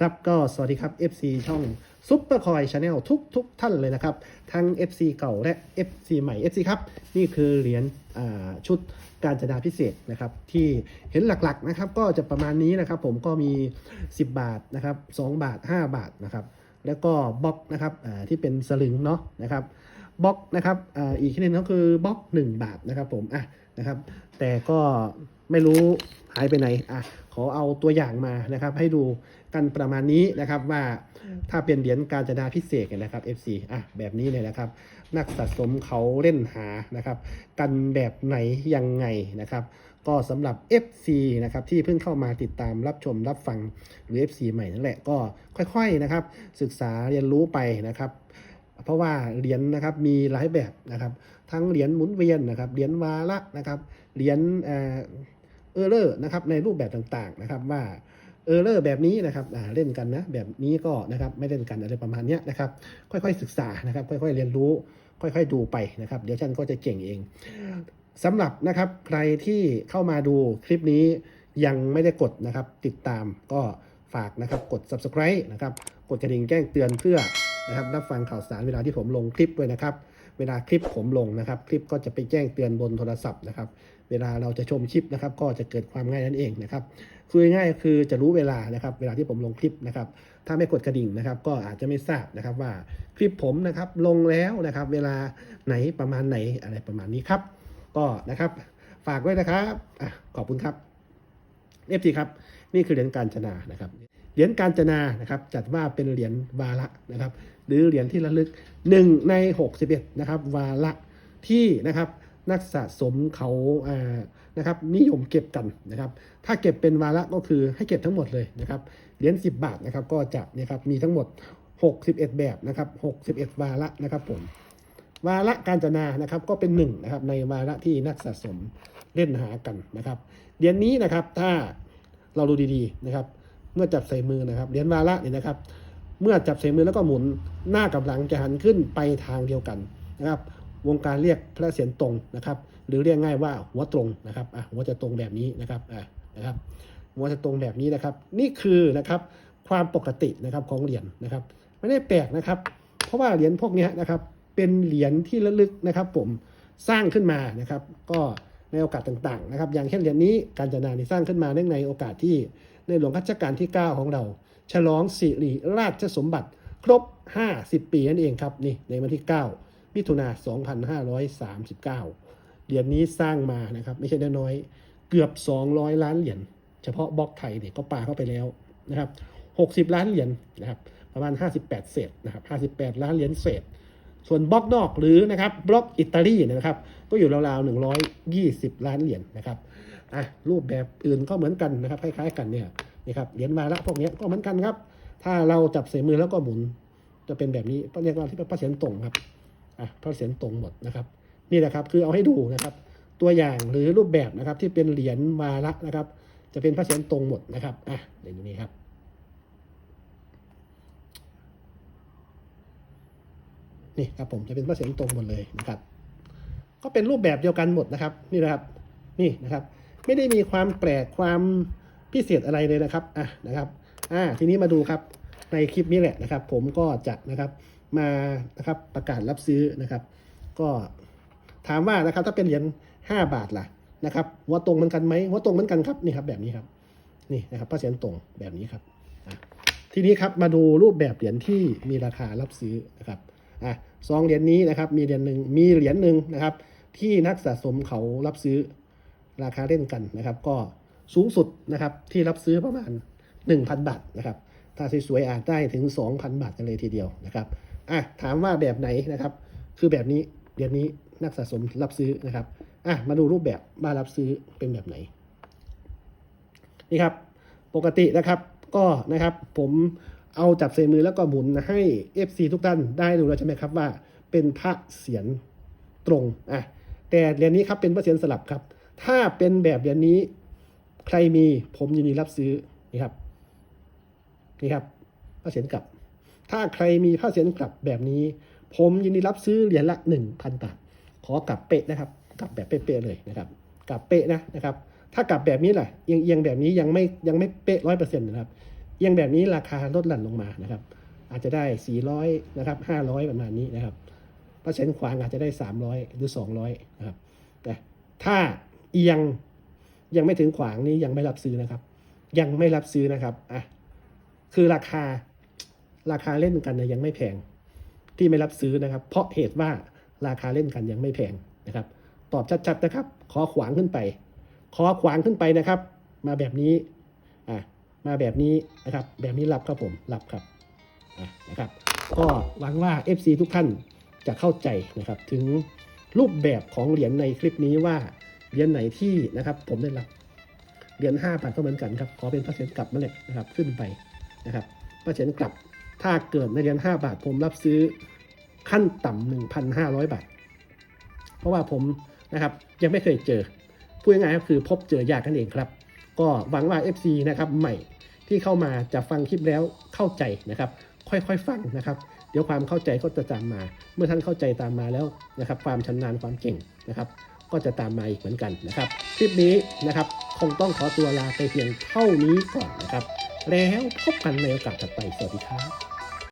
ครับก็สวัสดีครับ FC ช่องซุปเปอร์คอยชาแนลทุกทุกท่านเลยนะครับ ทั้ง FC เก่าและ FC ใหม่ FC ครับ นี่คือเหรียญชุดการจนาพิเศษนะครับ ที่เห็นหลักๆนะครับ ก็จะประมาณนี้นะครับ ผมก็มี 10 บาทนะครับ 2 บาท 5 บาทนะครับ แล้วก็บล็อกนะครับที่เป็นสลึงเนาะนะครับบล็อกนะครับอ,อีกชนิดนึงก็คือบล็อก 1 บาทนะครับผมอะนะครับ แต่ก็ไม่รู้ หายไปไหนอะขอเอาตัวอย่างมานะครับ ให้ดูกันประมาณนี้นะครับว่าถ้าเป็นเหรียญการจนาพิเศษเนี่ยนะครับ FC อะแบบนี้เลยนะครับ นักสะสมเขาเล่นหานะครับ กันแบบไหนยังไงนะครับ ก็สำหรับ FC นะครับที่เพิ่งเข้ามาติดตามรับชมรับฟังหรือ FC ใหม่นั่นแหละก็ค่อยๆนะครับ ศึกษาเรียนรู้ไปนะครับเพราะว่าเหรียญนะครับมีหลายแบบนะครับ ทั้งเหรียญหมุนเวียนนะครับเหรียญวาระนะครับเหรียญเอ่อเออร์เลอร์นะครับในรูปแบบต่างๆนะครับว่าเออร์เลอร์แบบนี้นะครับเล่นกันนะแบบนี้ก็นะครับไม่เล่นกันอะไรประมาณนี้นะครับค่อยๆศึกษานะครับค่อยๆเรียนรู้ ค่อยๆดูไปนะครับเดี๋ยวฉันก็จะเก่งเองสำหรับนะครับใครที่เข้ามาดูคลิปนี้ยังไม่ได้กดนะครับติดตามก็ฝากนะครับกด subscribe นะครับกดกระดิ่งแจ้งเตือนเพื่อนะครับรับฟังข่าวสารเวลาที่ผมลงคลิปด้วยนะครับ เวลาคลิปผมลงนะครับ คลิปก็จะไปแจ้งเตือนบนโทรศัพท์นะครับ เวลาเราจะชมคลิปนะครับ ก็จะเกิดความง่ายนั่นเองนะครับคือง่ายคือจะรู้เวลานะครับ เวลาที่ผมลงคลิปนะครับ ถ้าไม่กดกระดิ่งนะครับ ก็อาจจะไม่ทราบนะครับว่าคลิปผมนะครับลงแล้วนะครับ เวลาไหนประมาณไหนอะไรประมาณนี้ครับ ก็นะครับฝากด้วยนะครับอขอบคุณครับเอฟซีครับ นี่คือเหรียญการจนานะครับ รียญการจนานะครับจัดว่าเป็นเหรียญวาระนะครับหรือเหรียญที่ระลึก 1 ใน 61นะครับวาระที่นะครับนักสะสมเขาอ่านะครับนิยมเก็บกันนะครับ ถ้าเก็บเป็นวาระก็คือให้เก็บทั้งหมดเลยนะครับเหรียญ10 บาทนะครับก็จะนะครับมีทั้งหมด 61 แบบนะครับ61 วาระนะครับผมวาระการจนานะครับก็เป็นหนึ่งนะครับในวาระที่นักสะสมเล่นหากันนะครับเหรียญนี้นะครับถ้าเราดูดีๆนะครับ เมื่อจับใส่มือนะครับเหรียญวาระเนี่ยนะครับ เมื่อจับใส่มือแล้วก็หมุนหน้ากับหลังจะหันขึ้นไปทางเดียวกันนะครับวงการเรียกพระเศียรตรงนะครับ หรือเรียกง่ายว่าหัวตรงนะครับอะหัวจะตรงแบบนี้นะครับอะนะครับ หัวจะตรงแบบนี้นะครับ นี่คือนะครับความปกตินะครับของเหรียญนะครับ ไม่ได้แปลกนะครับ เพราะว่าเหรียญพวกนี้นะครับเป็นเหรียญที่ระลึกนะครับ ผมสร้างขึ้นมานะครับ ก็ในโอกาสต่างๆนะครับ อย่างเช่นเหรียญนี้การจนานี่สร้างขึ้นมาเนื่องในโอกาสที่ ในหลวงรัชกาลที่ 9 ของเรา ฉลองสิริราชสมบัติ ครบ 50 ปีนั่นเองครับนี่ในวันที่ 9 มิถุนา2539 เหรียญนี้สร้างมานะครับไม่ใช่น้อยเกือบ 200 ล้านเหรียญเฉพาะบล็อกไทยเนี่ยก็ปาเข้าไปแล้วนะครับ 60 ล้านเหรียญนะครับประมาณ 58 เศษนะครับ 58 ล้านเหรียญเศษ ส่วนบล็อกนอกหรือนะครับบล็อกอิตาลีนยนะครับ ก็อยู่ราวๆ 120 ล้านเหรียญนะครับ อะรูปแบบอื่นก็เหมือนกันนะครับคล้ายๆกันเนี่ยนะครับเหรียญวาระพวกนี้ก็เหมือนกันครับ ถ้าเราจับใส่มือแล้วก็หมุน จะเป็นแบบนี้เรียกว่าที่เป็นพระเศียรตรงครับอะพระเศียรตรงหมดนะครับ นี่แหละครับคือเอาให้ดูนะครับ ตัวอย่างหรือรูปแบบนะครับที่เป็นเหรียญวาระนะครับ จะเป็นพระเศียรตรงหมดนะครับอะเดี๋ยวนี้ครับนี่ครับผมจะเป็นพระเศียรตรงหมดเลยนะครับ ก็เป็นรูปแบบเดียวกันหมดนะครับ นี่นะครับ นี่นะครับ ไม่ได้มีความแปลกความพิเศษอะไรเลยนะครับอะนะครับอ่าทีนี้มาดูครับในคลิปนี้แหละนะครับ ผมก็จะนะครับมานะครับประกาศรับซื้อนะครับ ก็ถามว่านะครับถ้าเป็นเหรียญ5บาทล่ะนะครับหัวตรงเหมือนกันไหมหัวตรงเหมือนกันครับนี่ครับแบบนี้ครับนี่นะครับพระเศียรตรงแบบนี้ครับทีนี้ครับมาดูรูปแบบเหรียญที่มีราคารับซื้อนะครับอะซองเหรียญนี้นะครับมีเหรียญหนึ่งมีเหรียญหนึ่งนะครับ ที่นักสะสมเขารับซื้อ ราคาเล่นกันนะครับ ก็สูงสุดนะครับที่รับซื้อประมาณ 1,000 บาทนะครับ ถ้าสวยๆอาจได้ถึง 2,000 บาทกันเลยทีเดียวนะครับอะถามว่าแบบไหนนะครับ คือแบบนี้เหรียญนี้นักสะสมรับซื้อนะครับอะมาดูรูปแบบมานรับซื้อเป็นแบบไหนนี่ครับปกตินะครับก็นะครับผมเอาจับใส่มือแล้วก็หมุนให้ FC ทุกท่านได้ดูแล้วใช่ไหมครับว่าเป็นพระเสียรตรงอะแต่เหรียญนี้ครับเป็นพระเสียรสลับครับ ถ้าเป็นแบบเหรียญนี้ ใครมีผมยินดีรับซื้อนี่ครับนี่ครับพระเสียรกลับ ถ้าใครมีพระเสียรกลับแบบนี้ ผมยินดีรับซื้อเหรียญละ1,000บาทขอกลับเป๊ะนะครับกลับแบบเป๊ะๆเลยนะครับกลับเป๊ะนะนะครับ ถ้ากลับแบบนี้แหละเอียงๆแบบนี้ยังไม่ยังไม่เป๊ะร้อยเปอร์เซ็นต์นะครับเอียงแบบนี้ราคาลดหลั่นลงมานะครับ อาจจะได้400นะครับ500ประมาณนี้นะครับเปอร์เซ็นต์ขวางอาจจะได้300หรือ200นะครับแต่ถ้า เอียงยังไม่ถึงขวางนี้ยังไม่รับซื้อนะครับ ยังไม่รับซื้อนะครับอะคือราคาราคาเล่นกันนี่ยยังไม่แพงที่ไม่รับซื้อนะครับ เพราะเหตุว่าราคาเล่นกันยังไม่แพงนะครับ ตอบชัดๆนะครับ ขอขวางขึ้นไป ขอขวางขึ้นไปนะครับ มาแบบนี้อะมาแบบนี้นะครับ แบบนี้รับครับผมรับครับอะนะครับ ก็หวังว่า FC ทุกท่านจะเข้าใจนะครับ ถึงรูปแบบของเหรียญในคลิปนี้ว่า เหรียญไหนที่นะครับ ผมได้รับเหรียญ5บาทก็เหมือนกันครับขอเป็นเปอร์เซ็นต์กลับมาเลยนะครับขึ้นไปนะครับเปอร์เซ็นต์กลับ ถ้าเกิดในเหรียญ5บาท ผมรับซื้อขั้นต่ำ1,500 บาท เพราะว่าผมนะครับยังไม่เคยเจอพูดง่ายๆก็คือพบเจอยากกันเองครับ ก็หวังว่า FC นะครับใหม่ที่เข้ามาจะฟังคลิปแล้วเข้าใจนะครับ ค่อยๆฟังนะครับ เดี๋ยวความเข้าใจก็จะตามมา เมื่อท่านเข้าใจตามมาแล้วนะครับ ความชำนาญความเก่งนะครับ ก็จะตามมาอีกเหมือนกันนะครับ คลิปนี้นะครับคงต้องขอตัวลาไปเพียงเท่านี้ก่อนนะครับ แล้วพบกันในโอกาสถัดไปสวัสดีครับ